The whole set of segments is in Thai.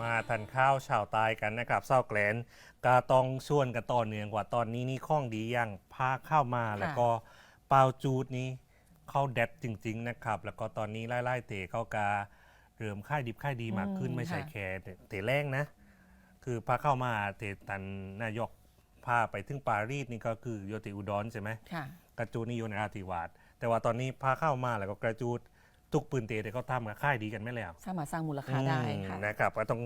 มาทานข้าวชาวใตายกันนะครับเศร้าแกลนกาต้องชวนกันต่อเนื่องกว่าตอนนี้นี่ข้องดีอย่างพาเข้ามาแล้วก็เปาจูดนี้เข้าแดดจริง ๆ นะครับ แล้วก็ตอนนี้ไล่ๆเตะเข้ากาเริ่มค่ายดิบค่ายดีมากขึ้นอืมไม่ใช่ค่ะ แค่เตะแรงนะ คือพาเข้ามาเตะตันนายกพาไปถึงปารีสนี่ก็คือโยติอุดรใช่ไหม ค่ะ กระจูดนี่อยู่ในราธิวาสแต่ว่าตอนนี้พาเข้ามาแล้วก็กระจูด ทุกปืนเตะที่เขาทำกับค่ายดีกันไม่แล้วสามารถสร้างมูลค่าได้ค่ะ อืมนะครับก็ต้อง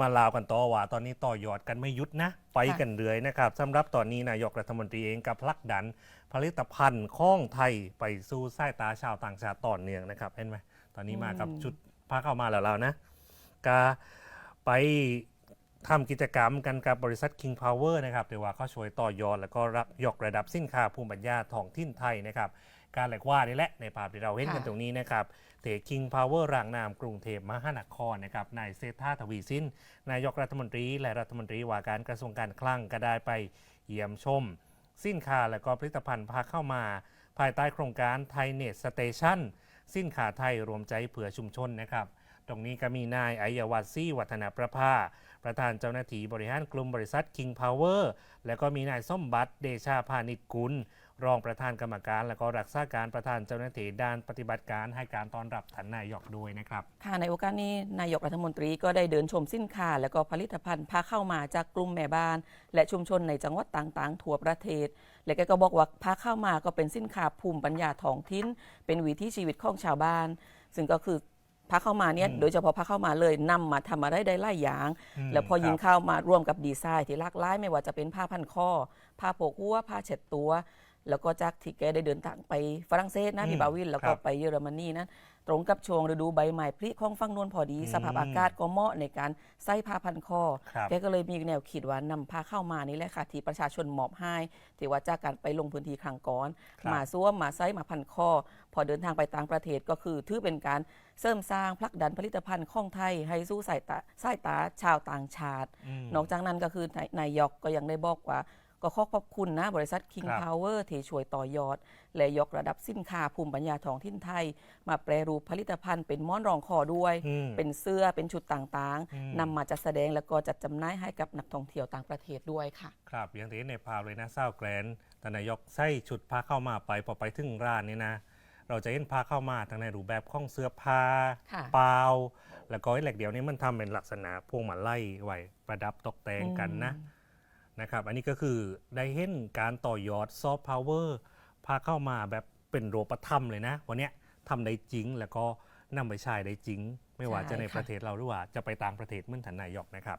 มาลาวกันต่อว่าตอนนี้ต่อยอดกันไม่หยุดนะ ไปกันเรื่อยนะครับสำหรับตอนนี้นายกรัฐมนตรีเองกับพลักดัน ผลิตภัณฑ์ข้องไทยไปสู่สายตาชาวต่างชาติต่อเนื่องนะครับเห็นไหมตอนนี้มากับอืม ชุดพาเข้ามาแล้วเรานะก็ไปทำกิจกรรมกันกับบริษัท King Power นะครับแต่ว่าเขาช่วยต่อยอดแล้วก็รับยกระดับสินค้าภูมิปัญญาท้องถิ่นไทยนะครับ การแหลกว่านี่แหละในภาพที่เราเห็นกันค่ะตรงนี้นะครับเตะ King Power รางนามกรุงเทพมหานครนะครับนายเศรษฐาทวีสินนายกรัฐมนตรีและรัฐมนตรีว่าการกระทรวงการคลังก็ได้ไปเยี่ยมชม สินค้าและก็ผลิตภัณฑ์พาเข้ามา ภายใต้โครงการไทยเน็ตสเตชันสินค้าไทยรวมใจเผื่อชุมชนนะครับตรงนี้ก็มีนายไอยวัตซี่วัฒนประภา ประธานเจ้าหน้าที่บริหารกลุ่มบริษัท King Power และก็มีนายส้มบัตรเดชาพานิชกุล รองประธานกรรมการ และก็รักษาการประธานเจ้าหน้าที่ด้านปฏิบัติการให้การต้อนรับท่านนายกด้วยนะครับค่ะในโอกาสนี้นายกรัฐมนตรีก็ได้เดินชมสินค้า และก็ผลิตภัณฑ์พาเข้ามาจากกลุ่มแม่บ้าน และชุมชนในจังหวัดต่างๆ ทั่วประเทศ และแกก็บอกว่าพาเข้ามาก็เป็นสินค้าภูมิปัญญาท้องถิ่นเป็นวิถีชีวิตของชาวบ้าน ซึ่งก็คือพาเข้ามาเนี่ยอืมโดยเฉพาะพาเข้ามาเลยนำมาทำอะไรได้หลายอย่างมแล้วพอยิงครับเข้ามาร่วมกับดีไซน์ที่หลากหลาย ไม่ว่าจะเป็นผ้าพันคอผ้าโปกหัวผ้าเช็ดตัว แล้วก็จากที่แกได้เดินทางไปฝรั่งเศสนะอืมพี่บาวินแล้วคก็รับไปเยอรมนีนั้นตรงกับช่วงฤดูใบไม้ผลิของฝั่งนวนพอดีอืมสภาพอากาศก็เหมาะในการใส่ผ้าพันคอครับแกก็เลยมีแนวคิดว่านำผ้าเข้ามานี่แหละค่ะ ที่ประชาชนมอบให้ที่ว่าจากการไปลงพื้นที่ครั้งก่อนครับมาซ่วมมาไซมาพันคอ พอเดินทางไปต่างประเทศก็คือถือเป็นการเสริมสร้างผลักดันผลิตภัณฑ์ของไทย ให้สู้สายตาสายตาชาวต่างชาติมนอกจากนั้นก็คือนายนายกก็ยังได้บอกว่า ก็ขอขอบคุณนะ บริษัท King ครับ Power ที่ช่วยต่อยอด และยกระดับสินค้าภูมิปัญญาท้องถิ่นไทย มาแปรรูปผลิตภัณฑ์เป็นม้อนรองคอด้วย อืม เป็นเสื้อเป็นชุดต่างอืม ๆนำมาจัดแสดงแล้วก็จัดจำหน่ายให้กับนักท่องเที่ยวต่างประเทศด้วยค่ะ ครับอย่างที่เห็นในภาพเลยนะเศร้าแกรนแต่นายกใส่ชุดพาเข้ามาไปพอไปถึงร้านนี้นะ เราจะเห็นพาเข้ามาทั้งในรูปแบบของเสื้อผ้าค่ะ เปล่าแล้วก็ไอ้เหล็กเดียวนี้มันทำเป็นลักษณะพวงมาไล่ไว้ประดับตกแต่งกันนะ นะครับอันนี้ก็คือได้เห็นการต่อยอดซอฟต์พาวเวอร์พาเข้ามาแบบเป็นโรปธรรมเลยนะ วันนี้ทำได้จริงแล้วก็นำไปใช้ได้จริง ไม่ว่าจะในประเทศเราหรือว่าจะไปต่างประเทศเมื่อถ่านนายกนะครับ